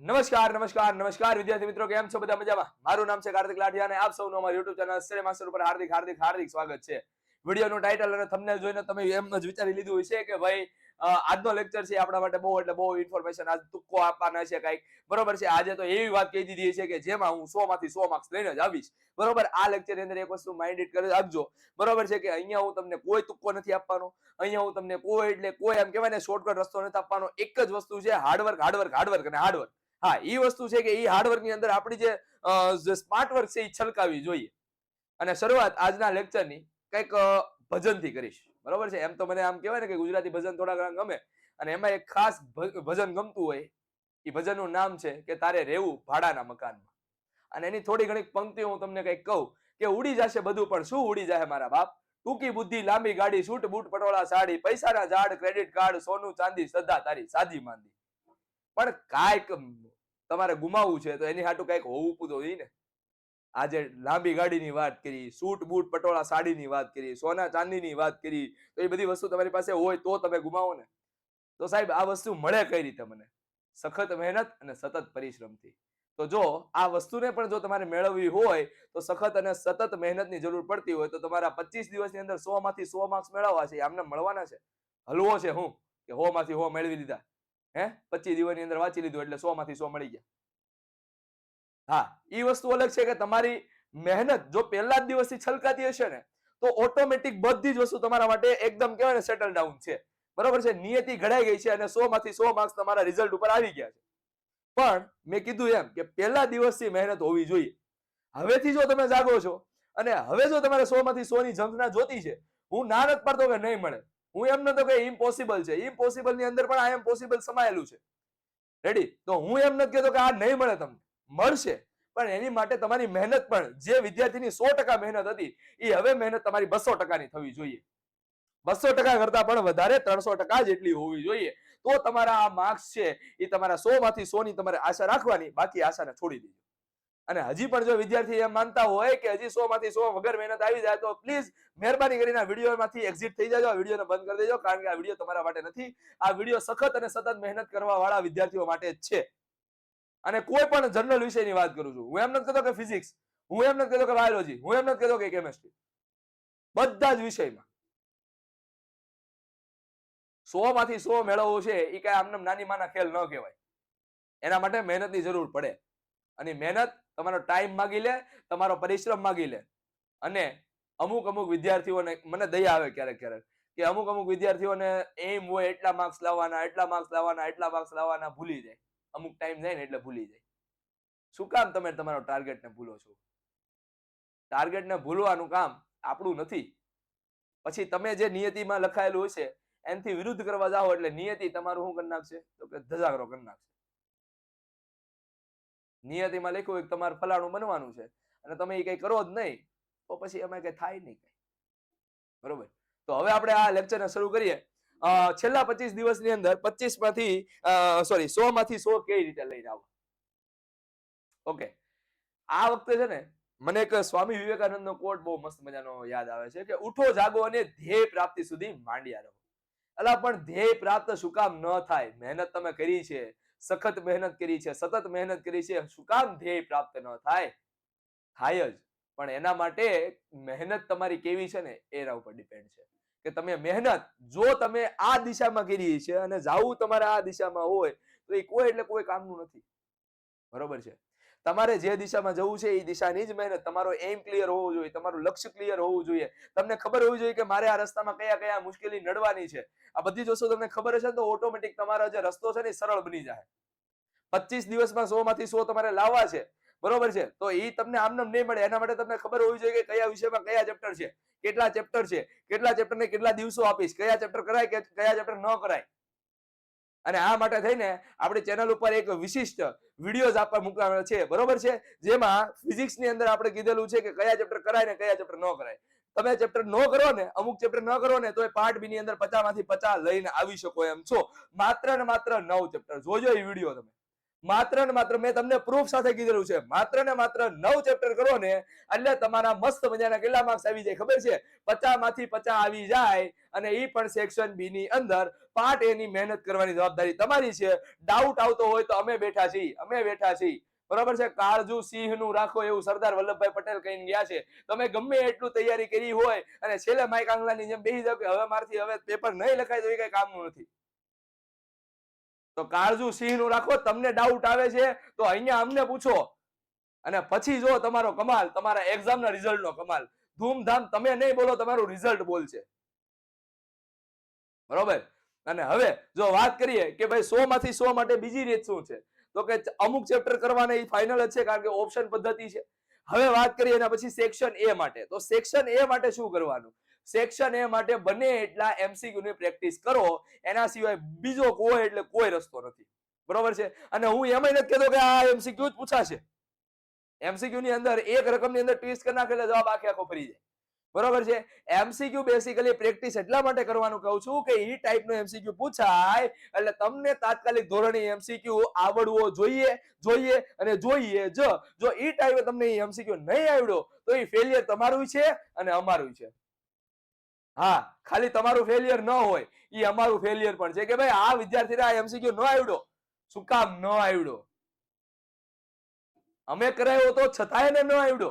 નમસ્કાર નમસ્કાર નમસ્કાર. વિદ્યાર્થી મિત્રો, કેમ છો? બધા મજામાં? મારું નામ છે કાર્તિક લાઠિયા અને આપ સૌનું અમારું યુટ્યુબ ચેનલ સ્ટડી માસ્ટર ઉપર હાર્દિક હાર્દિક હાર્દિક સ્વાગત છે. વિડીયોનું ટાઇટલ અને થંબનેલ જોઈને તમે એમ જ વિચારી લીધું હશે કે ભાઈ આજનો લેક્ચર છે આપણા માટે બહુ એટલે બહુ ઇન્ફોર્મેશન આજ તુક્કો આપવાના છે કંઈક. બરોબર છે? આજે તો એવી વાત કહી દીધી છે કે જેમાં હું સો માંથી સો માર્ક્સ લઈને જ આવીશ. બરોબર? આ લેક્ચર અંદર એક વસ્તુ માઇન્ડેડ કરી આપજો. બરોબર છે કે અહીંયા હું તમને કોઈ તુક્કો નથી આપવાનો. અહીંયા હું તમને કોઈ એટલે કોઈ એમ કહેવાય ને શોર્ટકટ રસ્તો નથી આપવાનો. એક જ વસ્તુ છે hard work hard work hard work અને હાર્ડવર્ક હા એ વસ્તુ છે કે એ હાર્ડવર્કની અંદર આપણી જે સ્માર્ટ છે એ છલકાવી જોઈએ. અને શરૂઆત આજના લેક્ચરની કંઈક ભજનથી કરીશ. બરોબર છે? એમ તો મને આમ કહેવાય ને કે ગુજરાતી ભજન થોડા ઘણા ગમે. અને એમાં એક ખાસ ભજન ગમતું હોય એ ભજનનું નામ છે કે તારે રહેવું ભાડાના મકાનમાં. અને એની થોડી ઘણી પંક્તિઓ હું તમને કંઈક કહું કે ઉડી જશે બધું, પણ શું ઉડી જાય મારા બાપ? ટૂંકી બુદ્ધિ, લાંબી ગાડી, સૂટ, બૂટ, પટોળા, સાડી, પૈસાના ઝાડ ક્રેડિટ કાર્ડ સોનું, ચાંદી સદા તારી સાદી માંદી. પણ કાંઈક તમારે ગુમાવવું છે, તો એની હાટું કાંઈક હોવું પૂતો હોય ને. આજે લાંબી ગાડીની વાત કરી, સૂટ, બૂટ, પટોળા, સાડીની વાત કરી, સોના, ચાંદીની વાત કરી, તો એ બધી વસ્તુ તમારી પાસે હોય તો તમે ગુમાવો ને. તો સાહેબ, આ વસ્તુ મળે કઈ રીતે મને? સખત મહેનત અને સતત પરિશ્રમથી. તો જો, આ વસ્તુને પણ જો તમારે મેળવવી હોય, તો સખત અને સતત મહેનતની જરૂર પડતી હોય, તો તમારા પચીસ દિવસની અંદર સો માંથી સો માર્ક્સ મેળવવા છે, આમને મળવાના છે. હલવો છે હું, કે હો માંથી હો મેળવી લીધા. હે? પચીસ દિવસની અંદર વાંચી લીધું એટલે સો માંથી સો મળી ગયા. હા એ વસ્તુ અલગ છે કે તમારી મહેનત જો પહેલા જ દિવસથી છલકાતી હશે ને, તો ઓટોમેટિક બધી જ વસ્તુ તમારા માટે એકદમ કહેવાય ને સેટલ ડાઉન છે. બરોબર છે? નિયતિ ઘડાઈ ગઈ છે અને સો માંથી સો માર્ક્સ તમારા રિઝલ્ટ ઉપર આવી ગયા છે. પણ મેં કીધું એમ કે પહેલા દિવસથી મહેનત હોવી જોઈએ. હવેથી જો તમે જાગો છો અને હવે જો તમારે સો માંથી સો ની ઝંખના જોતી છે, હું ના નથી પાડતો કે નહીં મળે. હું એમ નતો કે ઇમ્પોસિબલ છે. ઇમ્પોસિબલની અંદર પણ આ એમ પોસિબલ સમાયેલું છે. રેડી તો હું એમ નથી કહેતો કે આ નહીં મળે તમને. મળશે. પણ એની માટે તમારી મહેનત પણ, જે વિદ્યાર્થીની સો ટકા મહેનત હતી, એ હવે મહેનત તમારી બસો ટકાની થવી જોઈએ. બસો ટકા કરતા પણ વધારે ત્રણસો ટકા જેટલી હોવી જોઈએ. તો તમારા આ માર્ક્સ છે, એ તમારા સો માંથી સો ની તમારે આશા રાખવાની, બાકી આશાને છોડી દેજો. અને હજી પણ જો વિદ્યાર્થી એમ માનતા હોય કે હજી સો માંથી સો વગર મહેનત આવી જાય તો પ્લીઝ મહેરબાની કરીને આ વિડીયોમાંથી એક્ઝિટ થઈ જાજો. આ વિડીયોને બંધ કરી દેજો કારણ કે આ વીડિયો તમારા માટે નથી. આ વીડિયો સખત અને સતત મહેનત કરવા વાળા વિદ્યાર્થીઓ માટે જ છે. અને કોઈ પણ જનરલ વિષયની વાત કરું છું. હું એમ નથી કહેતો કે ફિઝિક્સ હું એમ નથી કહેતો કે બાયોલોજી હું એમ નથી કહેતો કે કેમેસ્ટ્રી બધા જ વિષયમાં. સો માંથી સો મેળવવું છે એ કઈ આમને નાની માના ખેલ ન કહેવાય. એના માટે મહેનતની જરૂર પડે. અને મહેનત તમારો ટાઈમ માગી લે, તમારો પરિશ્રમ માગી લે. અને અમુક અમુક વિદ્યાર્થીઓને મને દયા આવે ક્યારેક ક્યારેક કે અમુક અમુક વિદ્યાર્થીઓને એમ હોય એટલા માર્ક્સ લાવવાના, એટલા માર્ક્સ લાવવાના, એટલા માર્ક્સ લાવવાના ભૂલી જાય. અમુક ટાઈમ જાય ને એટલે ભૂલી જાય. શું કામ તમે તમારો ટાર્ગેટ ને ભૂલો છો? ટાર્ગેટને ભૂલવાનું કામ આપણું નથી. પછી તમે જે નિયતિમાં લખાયેલું હશે, એનાથી વિરુદ્ધ કરવા જાઓ એટલે નિયતિ તમારું શું કરી નાખશે? તો કે ધજાગરો કરી નાખશે. નિયતિમાં લખ્યું હોય તમારે ફલાણું બનવાનું છે. અને તમે એ કઈ કરો જ નહીં, તો પછી એમાં કઈ થાય નહીં કઈ. બરોબર? તો હવે આપણે આ લેક્ચરને શરૂ કરીએ. છેલ્લા પચીસ દિવસની અંદર પચીસમાંથી સોરી સો માંથી સો કેવી રીતે લઈને આવો ઓકે. આ વખતે છે ને, મને એક સ્વામી વિવેકાનંદ નો કોટ બહુ મસ્ત મજાનો યાદ આવે છે કે, ઉઠો, જાગો અને ધ્યેય પ્રાપ્તિ સુધી માંડ્યા રહો. અલા, પણ ધ્યેય પ્રાપ્ત શું કામ ન થાય? મહેનત તમે કરી છે. સખત મહેનત કરી છે, સતત મહેનત કરી છે, શું કામ ધ્યેય પ્રાપ્ત ન થાય? થાય જ, પણ એના માટે મહેનત તમારી કેવી છે ને, એના ઉપર ડિપેન્ડ છે. કે તમે મહેનત, જો તમે આ દિશામાં કરી છે અને જાવું તમારે આ દિશામાં હોય, તો એ કોઈ એટલે કોઈ કામનું નથી. બરોબર છે? તમારે જે દિશામાં જવું છે એ દિશાની જ મહેનત, તમારો એમ ક્લિયર હોવો જોઈએ, તમારું લક્ષ્ય ક્લિયર હોવું જોઈએ. તમને ખબર હોવી જોઈએ કે મારે આ રસ્તામાં કયા કયા મુશ્કેલી નડવાની છે. આ બધી જોશો તમને ખબર હશે તો ઓટોમેટિક તમારો જે રસ્તો છે ને સરળ બની જાય. પચીસ દિવસમાં સો માંથી સો તમારે લાવવા છે. બરોબર છે? તો એ તમને આમનામ નહીં મળે. એના માટે તમને ખબર હોવી જોઈએ કે કયા વિષયમાં કયા ચેપ્ટર છે. કેટલા ચેપ્ટર છે? કેટલા ચેપ્ટર ને કેટલા દિવસો આપીશ? કયા ચેપ્ટર કરાય કે કયા ચેપ્ટર ન કરાય? અને આ માટે થઈને આપણી ચેનલ ઉપર એક વિશિષ્ટ વિડીયોઝ આપવા મૂકવાના છે. બરોબર છે? જેમાં ફિઝિક્સની અંદર આપણે કીધેલું છે કે કયા ચેપ્ટર કરાય ને કયા ચેપ્ટર ન કરાય. તમે ચેપ્ટર ન કરો ને, અમુક ચેપ્ટર ન કરો ને તો એ પાર્ટ બી ની અંદર પચાસમાંથી પચાસ લઈને આવી શકો એમ છો. માત્ર ને માત્ર નવ ચેપ્ટર જોજો એ વીડિયો તમે. માત્ર ને માત્ર મેં તમને પ્રૂફ સાથે કીધેલું છે. માત્ર ને માત્ર નવ ચેપ્ટર કરો ને, એટલે તમારા મસ્ત મજાના કેટલા માર્ક્સ આવી જાય ખબર છે? પચાસમાંથી પચાસ આવી જાય અને એ પણ સેક્શન બી ની અંદર પાર્ટ એ ની મહેનત કરવાની જવાબદારી તમારી છે. ડાઉટ આવતો હોય તો અમે બેઠા છીએ, અમે બેઠા છીએ. બરોબર છે? કાળજુ સિંહનું રાખો એવું સરદાર વલ્લભભાઈ પટેલ કહીને ગયા છે. તમે ગમે એટલું તૈયારી કરી હોય અને છેલ્લે માઇક આંગલાની જેમ બેસી જાવ કે હવે મારથી હવે પેપર નહીં લખાય તો એ કઈ કામનું નથી. તો કાળજુ સિંહનું રાખો, તમને ડાઉટ આવે છે, તો અહીંયા અમને પૂછો. અને પછી જો તમારો કમાલ, તમારા એક્ઝામ ના રિઝલ્ટ નો કમાલ. ધૂમધામ તમે નહીં બોલો, તમારું રિઝલ્ટ બોલશે. બરોબર? અને હવે જો વાત કરીએ કે ભાઈ સો માંથી સો માટે બીજી રીત શું છે? તો કે અમુક ચેપ્ટર કરવાના એ ફાઇનલ જ છે, કારણ કે ઓપ્શન પદ્ધતિ છે. હવે વાત કરીએ એના પછી સેક્શન એ માટે. તો સેક્શન એ માટે શું કરવાનું? સેક્શન એ માટે બને એટલા એમસીક્યુ ની પ્રેક્ટિસ કરો. એના સિવાય બીજો કોઈ એટલે કોઈ રસ્તો નથી. બરોબર છે? અને હું એમ નથી કહેતો કે આ એમસીક્યુ જ પૂછાશે. એમસીક્યુ ની અંદર એક રકમની અંદર ટ્વિસ્ટ કરી નાખે જવાબ આખે આખો ફરી જાય. બરોબર છે? એમસીક્યુ બેસિકલી પ્રેક્ટિસ એટલા માટે કરવાનું કહું છું કે ઈ ટાઈપનો એમસીક્યુ પૂછાય એટલે તમને તાત્કાલિક ધોરણે એમસીક્યુ આવડવો જોઈએ જોઈએ અને જોઈએ જ. જો ઈ ટાઈપે તમને એમસીક્યુ નહીં આવડ્યો તો એ ફેલિયર તમારું છે અને અમારું છે. હા, ખાલી તમારું ફેલિયર ન હોય એ અમારું ફેલિયર પણ છે કે ભાઈ આ વિદ્યાર્થીને આ એમસીક્યુ ન આવડો શું કામ ન આવડો અમે કરાયો તો છતાંય ને ન આવડો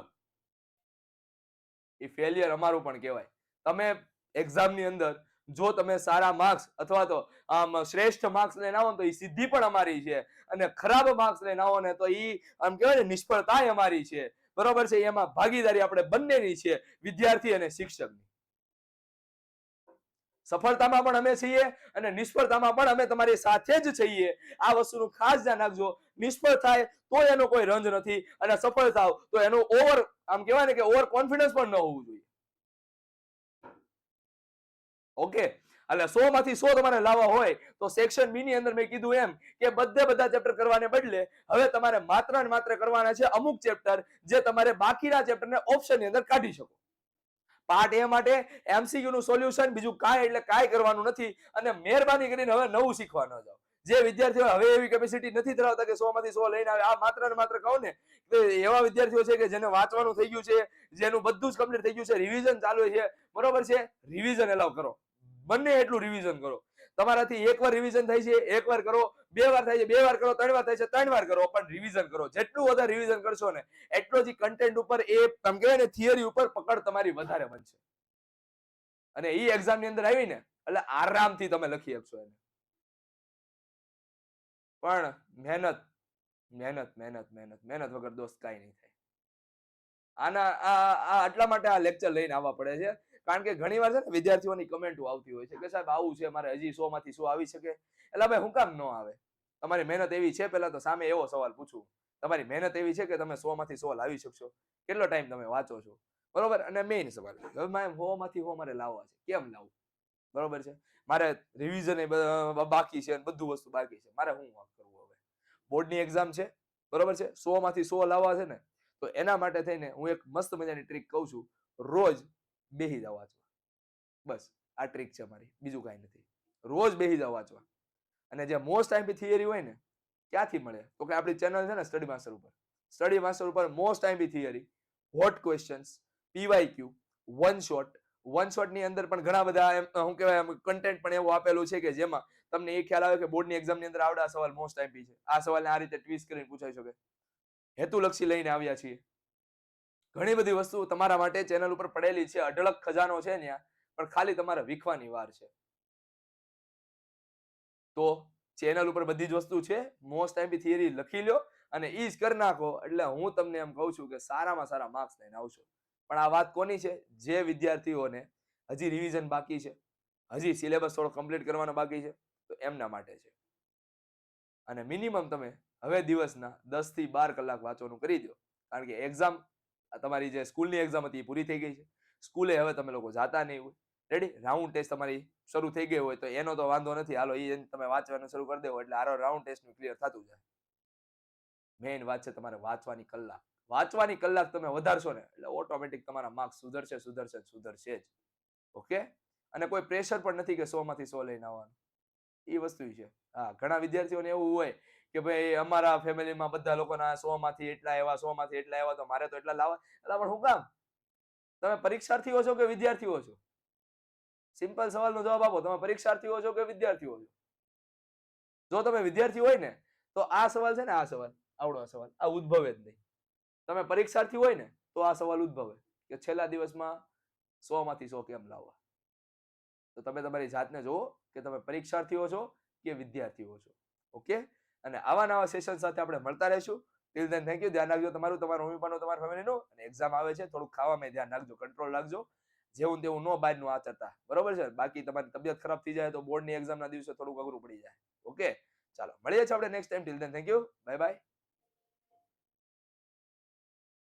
એ ફેલિયર અમારું પણ કહેવાય. તમે એક્ઝામની અંદર, જો તમે સારા માર્ક્સ અથવા તો, આમ શ્રેષ્ઠ માર્ક્સ લઈને આવો તો એ સિદ્ધિ પણ અમારી છે. અને ખરાબ માર્ક્સ લઈને આવો ને તો એ આમ કહેવાય ને નિષ્ફળતા અમારી છે. બરોબર છે? એમાં ભાગીદારી આપણે બંનેની છે, વિદ્યાર્થી અને શિક્ષકની. સફળતામાં પણ અમે છીએ અને નિષ્ફળતામાં પણ અમે તમારી સાથે જ છીએ. આ વસ્તુનું ખાસ ધ્યાન રાખજો. નિષ્ફળ થાય તો એનો કોઈ રંજ નથી અને સફળ થાવ તો એનો ઓવર આમ કહેવાય ને કે ઓવર કોન્ફિડન્સ પણ ન હોવું જોઈએ. ઓકે એટલે સો માંથી સો તમારે લાવવા હોય, તો સેક્શન બી ની અંદર મેં કીધું એમ કે બધે બધા ચેપ્ટર કરવાને બદલે હવે તમારે માત્ર ને માત્ર કરવાના છે અમુક ચેપ્ટર જે તમારે બાકીના ચેપ્ટરને ઓપ્શનની અંદર કાઢી શકો. પાર્ટ એ માટે એમસીક્યુ નું સોલ્યુશન બીજું કાંઈ એટલે કાંઈ કરવાનું નથી અને મહેરબાની કરીને હવે નવું શીખવા ન જાઓ. જે વિદ્યાર્થીઓ હવે એવી કેપેસિટી નથી ધરાવતા કે સો માંથી સો લઈને આવે, આ માત્ર ને માત્ર કહું ને એવા વિદ્યાર્થીઓ છે કે જેને વાંચવાનું થઈ ગયું છે, જેનું બધું જ કમ્પ્લીટ થઈ ગયું છે રિવિઝન ચાલુ છે. બરોબર છે? રિવિઝન એલાવ કરો. બંને એટલું રિવિઝન કરો. તમારાથી એકવાર રિવિઝન થાય છે એકવાર કરો, બે વાર થાય છે, બે વાર કરો, ત્રણ વાર થાય છે, ત્રણ વાર કરો, પણ રિવિઝન કરો. જેટલું વધારે રિવિઝન કરશો ને, એટલો જ કન્ટેન્ટ ઉપર એ તમે કહેવાય ને થિયરી ઉપર પકડ તમારી વધારે બનશે. અને એ એક્ઝામની અંદર આવી ને એટલે આરામથી તમે લખી શકશો એને. પણ મહેનત મહેનત મહેનત મહેનત મહેનત વગર દોસ્ત કાંઈ નહીં થાય. આના, આ આટલા માટે આ લેક્ચર લઈને આવવા પડે છે. કારણ કે ઘણી વાર છે ને વિદ્યાર્થીઓની કમેન્ટો આવતી હોય છે કે સાહેબ આવું છે મારે હજી સો માંથી સો આવી શકે. એટલે ભાઈ હું કામ ન આવે? તમારી મહેનત એવી છે? પહેલા તો સામે એવો સવાલ પૂછું. તમારી મહેનત એવી છે કે તમે સો માંથી સો લાવી શકશો? કેટલો ટાઈમ તમે વાંચો છો? બરોબર? અને મેઇન સવાલ હવે મારે હો માંથી હો મારે લાવવા છે. કેમ લાવવું બરોબર છે? મારે રિવિઝન બાકી છે બધું વસ્તુ બાકી છે. મારે શું કરવું હવે? બોર્ડની એક્ઝામ છે. બરોબર છે? સો માંથી સો લાવવા છે ને? તો એના માટે થઈને હું એક મસ્ત મજાની ટ્રીક કહું છું. રોજ બેહી જાવ વાંચવા બસ, આ ટ્રીક છે મારી, બીજું કાંઈ નથી. રોજ બેહી જાઓ વાંચવા અને જે મોસ્ટ ટાઈમ થિયરી હોય ને, ક્યાંથી મળે? તો કે આપણી ચેનલ છે ને સ્ટડી માસ્ટર ઉપર. સ્ટડી માસ્ટર ઉપર most IP theory hot questions PYQ one shot one શોટની અંદર પણ ઘણા બધા એમ શું કહેવાય કન્ટેન્ટ પણ એવું આપેલું છે કે જેમાં તમને એ ખ્યાલ આવે કે બોર્ડની એક્ઝામની અંદર આવડા સવાલ મોસ્ટ આઈપી છે. આ સવાલને આ રીતે ટ્વિસ્ટ કરીને પૂછાઈ શકે. હેતુલક્ષી લઈને આવ્યા છીએ. ઘણી બધી વસ્તુ તમારા માટે ચેનલ ઉપર પડેલી છે, અઢળક ખજાનો છે ત્યાં પણ ખાલી તમારે વીખવાની વાર છે. તો ચેનલ ઉપર બધી જ વસ્તુ છે મોસ્ટ ટાઈમ થિયરી લખી લો અને ઈ જ કરી નાખો. એટલે હું તમને એમ કહું છું કે સારામાં સારા માર્ક્સ લઈને આવશો. પણ આ વાત કોની છે? જે વિદ્યાર્થીઓને હજી રિવિઝન બાકી છે. હજી સિલેબસ થોડો કમ્પ્લીટ કરવાનો બાકી છે. તો એમના માટે છે. અને મિનિમમ તમે હવે દિવસના દસથી બાર કલાક વાંચવાનું કરી દો. કારણ કે એક્ઝામ તમારી જે સ્કૂલની એક્ઝામ હતી એ પૂરી થઈ ગઈ છે. સ્કૂલે હવે તમે લોકો જાતા નહીં હોય. રેડી રાઉન્ડ ટેસ્ટ તમારી શરૂ થઈ ગઈ હોય તો એનો તો વાંધો નથી. હાલો એ તમે વાંચવાનું શરૂ કરી દેવો એટલે આરો રાઉન્ડ ટેસ્ટનું ક્લિયર થતું જાય. મેઇન વાત છે તમારે વાંચવાની કલાક. વાંચવાની કલાક તમે વધારશો ને એટલે ઓટોમેટિક તમારા માર્ક્સ સુધરશે સુધરશે સુધરશે જ. ઓકે અને કોઈ પ્રેશર પણ નથી કે સો માંથી સો લઈને આવવાનું. એ વસ્તુ છે. હા, ઘણા વિદ્યાર્થીઓને એવું હોય કે ભાઈ, અમારા ફેમિલીમાં બધા લોકોના સો માંથી એટલા એવા સો માંથી એટલા એવા, તો મારે તો એટલા લાવવા એટલે પણ હું કામ? તમે પરીક્ષાર્થીઓ છો કે વિદ્યાર્થીઓ છો? સિમ્પલ સવાલનો જવાબ આપો. તમે પરીક્ષાર્થીઓ છો કે વિદ્યાર્થીઓ છો? જો તમે વિદ્યાર્થી હોય ને, તો આ સવાલ છે ને, આ સવાલ, આવડો સવાલ, આ ઉદ્ભવે જ નહીં. તમે પરીક્ષાર્થી હોય ને, તો આ સવાલ ઉદ્ભવે કે છેલ્લા દિવસમાં સો માંથી સો કેમ લાવવા? તો તમે તમારી જાતને જુઓ કે તમે પરીક્ષાર્થીઓ છો કે વિદ્યાર્થીઓ છો. ઓકે? અને આવા નવા સેશન સાથે આપણે મળતા રહીશું. ટિલ ધેન થેન્ક યુ ધ્યાન રાખજો. તમારું તમારું મમ્મી પપ્પાનું, તમારા ફેમિલીનું અને એક્ઝામ આવે છે. થોડુંક ખાવામાં ધ્યાન રાખજો. કંટ્રોલ રાખજો. જેવું તેવું નો બહારનું આચરતા બરોબર છે? બાકી તમારી તબિયત ખરાબ થઈ જાય તો બોર્ડની એક્ઝામના દિવસે થોડુંક અઘરું પડી જાય. ઓકે ચાલો, મળીએ છીએ આપણે next time till then thank you bye bye